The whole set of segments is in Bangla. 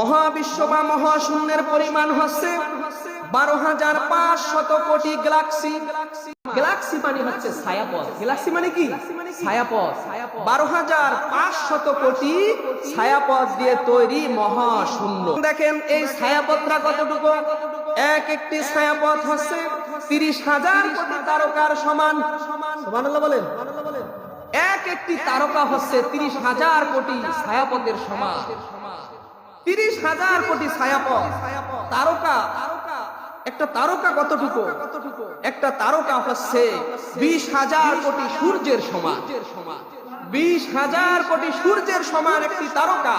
মহাবিশ্ব বা মহাশূন্যের পরিমাণ হচ্ছে বারো হাজার পাঁচশত কোটি গ্যালাক্সি। গ্যালাক্সি মানে হচ্ছে ছায়াপথ। গ্যালাক্সি মানে কি? ছায়াপথ। বারো হাজার পাঁচশত কোটি ছায়াপথ দিয়ে তৈরি মহাশূন্য। দেখেন এই ছায়াপথটা কতটুকু? এক একটি ছায়াপথ হচ্ছে তিরিশ হাজার কোটি তারকার সমান। সুবহানাল্লাহ বলেন। এক একটি তারকা হচ্ছে তিরিশ হাজার কোটি ছায়াপথের সমান। তিরিশ হাজার কোটি ছায়াপথ। তারকা, একটা তারকা কতটুকু? একটা তারকা হচ্ছে বিশ হাজার কোটি সূর্যের সমান। বিশ হাজার কোটি সূর্যের সমান একটি তারকা।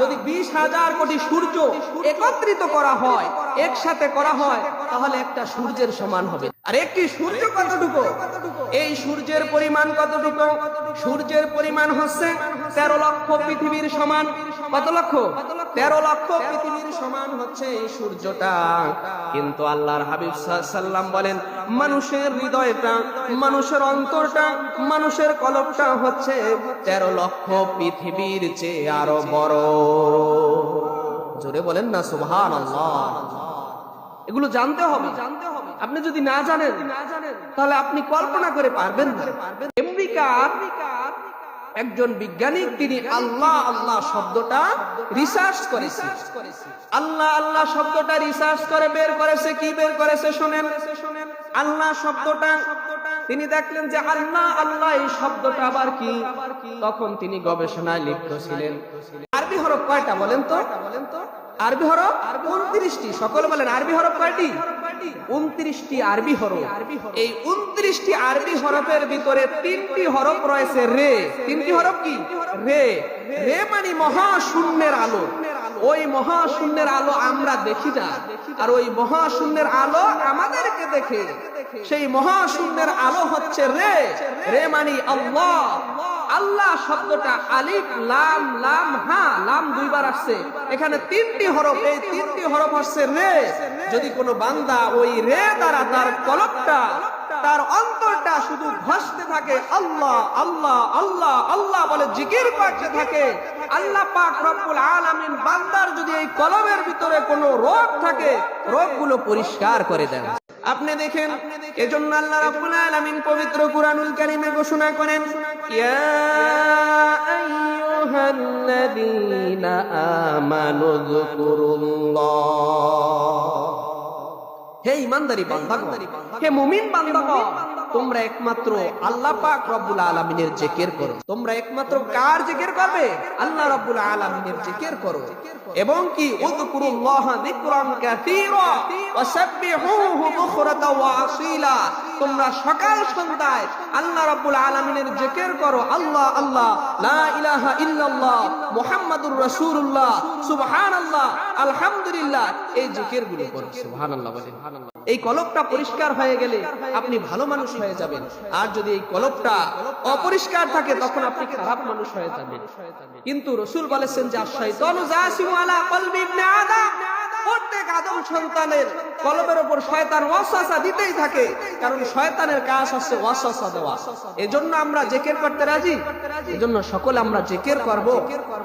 যদি বিশ হাজার কোটি সূর্য একত্রিত করা হয়, একসাথে করা হয়, তাহলে একটা সূর্যের সমান হবে। আর একটি সূর্য কতটুকু? এই সূর্যের পরিমাণ কতটুকু? সূর্যের পরিমাণ হচ্ছে তেরো লক্ষ পৃথিবীর সমান। কত লক্ষ? তেরো লক্ষ পৃথিবীর সমান হচ্ছে এই সূর্যটা। কিন্তু আল্লাহর হাবিব সাল্লাম বলেন, মানুষের হৃদয়টা, মানুষের অন্তরটা, মানুষের কলবটা হচ্ছে তেরো লক্ষ পৃথিবীর চেয়ে আরও বড়। জোরে বলেন না সুবহান এগুলো জানতে হবে। জানতে হবে আপনি যদি না জানেন না জানেন তাহলে আপনি কল্পনা করে পারবেন না। আমেরিকার একজন বিজ্ঞানী তিনি আল্লাহ আল্লাহ শব্দটা রিসার্চ করেছে। আল্লাহ আল্লাহ শব্দটা রিসার্চ করে, বের করেছে, কি বের করেছে শোনেন। আল্লাহ শব্দটা, তিনি দেখলেন যে আল্লাহ আল্লাহ এই শব্দটা আবার কি? তখন তিনি গবেষণায় লিপ্ত ছিলেন। আরবি হরফ কয়টা বলেন তো? আরবি হরফ উনত্রিশটি। সকলে বলেন আরবি হরফ কয়টি? উনত্রিশটি আরবি হরফ। এই উনত্রিশটি আরবি হরফের ভিতরে তিনটি হরফ রয়েছে রে। তিনটি হরফ কি? রে। রে মানে মহাশূন্যের আলো। ওই মহাশূন্যের আলো আমরা দেখি না। আর ওই মহাশূন্যের আলো আমাদেরকে দেখে। সেই মহাশূন্যের আলো হচ্ছে রে। রে মানে আল্লাহ। আল্লাহ শব্দটা আলিফ, লাম লাম, হা, লাম দুইবার আসছে। এখানে তিনটি হরফ, এই তিনটি হরফ আসছে রে। যদি কোনো বান্দা ওই রে দ্বারা তার কলকটা তার অন্তরটা শুধু ঘষতে থাকে। আল্লাহ আল্লাহ আল্লাহ আল্লাহ বলে জিকির করতে থাকে। আল্লাহ পাক রব্বুল আলামিন বান্দার যদি এই কলমের ভিতরে কোনো রোগ থাকে, রোগগুলো পরিষ্কার করে দেন। আপনি দেখেন, এজন্য আল্লাহ রাব্বুল আলামিন পবিত্র কুরআনুল কারীমে ঘোষণা করেন, ইয়া আইয়ুহাল্লাযীনা আমানু যকুরুল্লাহ। হে ইমানদারি বান্ধব হে মুমিন বান্দাগণ তোমরা একমাত্র আল্লাহ পাক রব্বুল আলামিনের জিকির করো। তোমরা একমাত্র কার জিকির করবে? আল্লাহ রব্বুল আলামিনের জিকির করো। এবং কি? তোমরা সকাল সন্ধ্যায় আল্লাহ রাব্বুল আলামিনের জিকির করো। আল্লাহ আল্লাহ, লা ইলাহা ইল্লাল্লাহ মুহাম্মাদুর রাসূলুল্লাহ। সুবহানাল্লাহ, আলহামদুলিল্লাহ। এই জিকিরগুলো করো। সুবহানাল্লাহ বলেন। এই কলবটা পরিষ্কার হয়ে গেলে আপনি ভালো মানুষ হয়ে যাবেন। আর যদি এই কলবটা অপরিষ্কার থাকে, তখন আপনি খারাপ মানুষ হয়ে যাবেন। কিন্তু রসুল বলেছেন যে আশ্রয় তনু যা আলা আদম সন্তানের কলবের উপর শয়তান ওয়াসওয়াসা দিতেই থাকে, কারণ শয়তানের কাজ হচ্ছে ওয়াসওয়াসা দেওয়া। এজন্য আমরা জেকের করতে রাজি? এজন্য সকলে আমরা জেকের করব।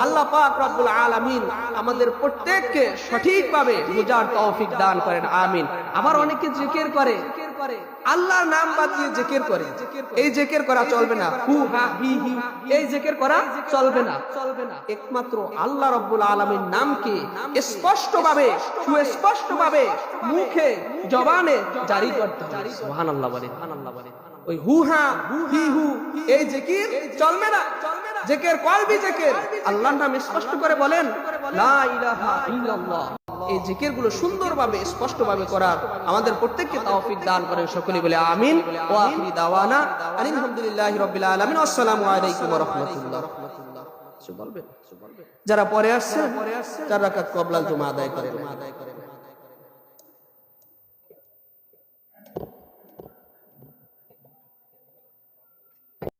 আল্লাহ পাক রব্বুল আলামিন আমাদের প্রত্যেককে সঠিকভাবে বুঝার তৌফিক দান করেন, আমিন। আবার অনেকে জেকের করে। আল্লাহর নাম বাদ দিয়ে জেকের করে। এই জেকের করা চলবে না। হু, হা, হি হি, এই জেকের করা চলবে না। চলবে না একমাত্র আল্লাহ রব্বুল আলামিন নামকে স্পষ্ট ভাবে সুস্পষ্ট ভাবে মুখে জবানে জারি করতে হবে। সুবহানাল্লাহ বলে সুবহানাল্লাহ বলে। ওই হু হা হি হু এই জিকির চলবে না। জেকের কলবি জেকের। আল্লাহর নাম স্পষ্ট করে বলেন লা ইলাহা ইল্লাল্লাহ। এই জিকিরগুলো সুন্দরভাবে করার আমাদের প্রত্যেককে তৌফিক দান করেন সকলে বলে আমিন। ও আখিরি দাওয়ানা আলহামদুলিল্লাহি রাব্বিল আলামিন। আসসালামু আলাইকুম ওয়া রাহমাতুল্লাহ। যারা পরে আসছে চার রাকাত কবলাল জুমা আদায় করেন।